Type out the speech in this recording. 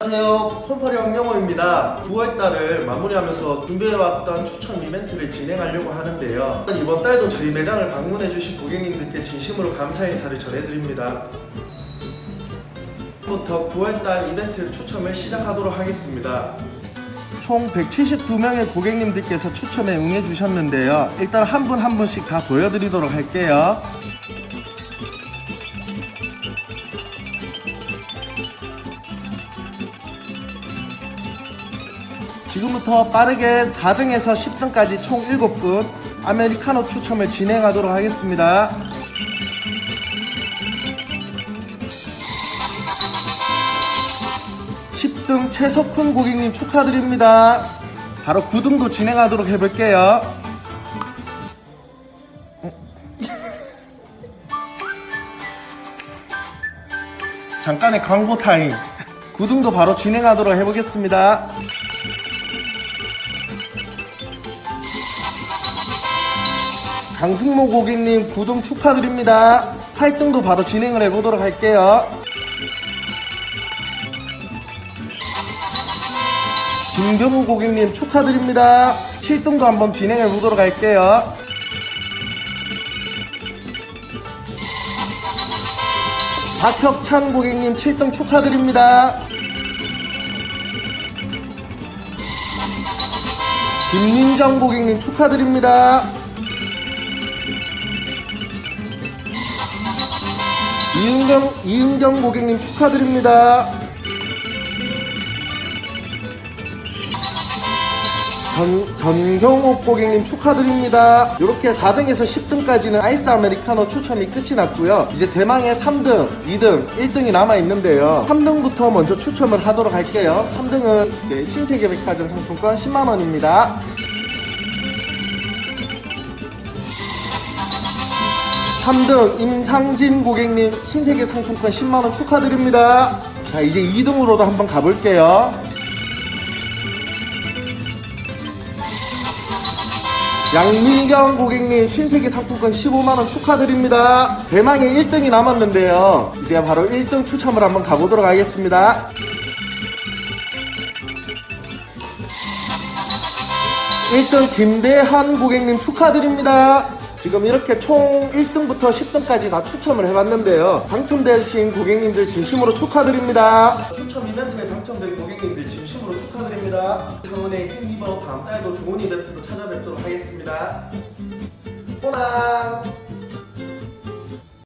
안녕하세요. 폼파리 황영호입니다. 9월달을 마무리하면서 준비해왔던 추천 이벤트를 진행하려고 하는데요. 이번 달도 저희 매장을 방문해주신 고객님들께 진심으로 감사 인사를 전해드립니다. 부터 9월달 이벤트 추첨을 시작하도록 하겠습니다. 총 172명의 고객님들께서 추첨에 응해주셨는데요. 일단 한 분한 분씩 다 보여드리도록 할게요. 지금부터 빠르게 4등에서 10등까지 총 7분 아메리카노 추첨을 진행하도록 하겠습니다. (10등) 최석훈 고객님 축하드립니다. 바로 9등도 진행하도록 해볼게요. 잠깐의 광고 타임. 9등도 바로 진행하도록 해보겠습니다 강승모 고객님 9등 축하드립니다. 8등도 바로 진행을 해보도록 할게요. 김경우 고객님 축하드립니다. 7등도 한번 진행해 보도록 할게요. 박혁찬 고객님 7등 축하드립니다. 김민정 고객님 축하드립니다. 이은경, 이은경 고객님 축하드립니다. 전, 전경옥 고객님 축하드립니다. 이렇게 4등에서 10등까지는 아이스 아메리카노 추첨이 끝이 났고요. 이제 대망의 3등, 2등, 1등이 남아있는데요. 3등부터 먼저 추첨을 하도록 할게요. 3등은 이제 신세계 백화점 상품권 10만원입니다. 3등 임상진 고객님 신세계 상품권 10만원 축하드립니다. 자, 이제 2등으로도 한번 가볼게요. 양미경 고객님 신세계 상품권 15만원 축하드립니다. 대망의 1등이 남았는데요. 이제 바로 1등 추첨을 한번 가보도록 하겠습니다. 1등 김대한 고객님 축하드립니다. 지금 이렇게 총 1등부터 10등까지 다 추첨을 해봤는데요. 당첨되신 고객님들 진심으로 축하드립니다. 추첨 이벤트에 당첨된 고객님들 진심으로 축하드립니다. 성원에 힘입어 다음 달도 좋은 이벤트로 찾아뵙도록 하겠습니다. 호랑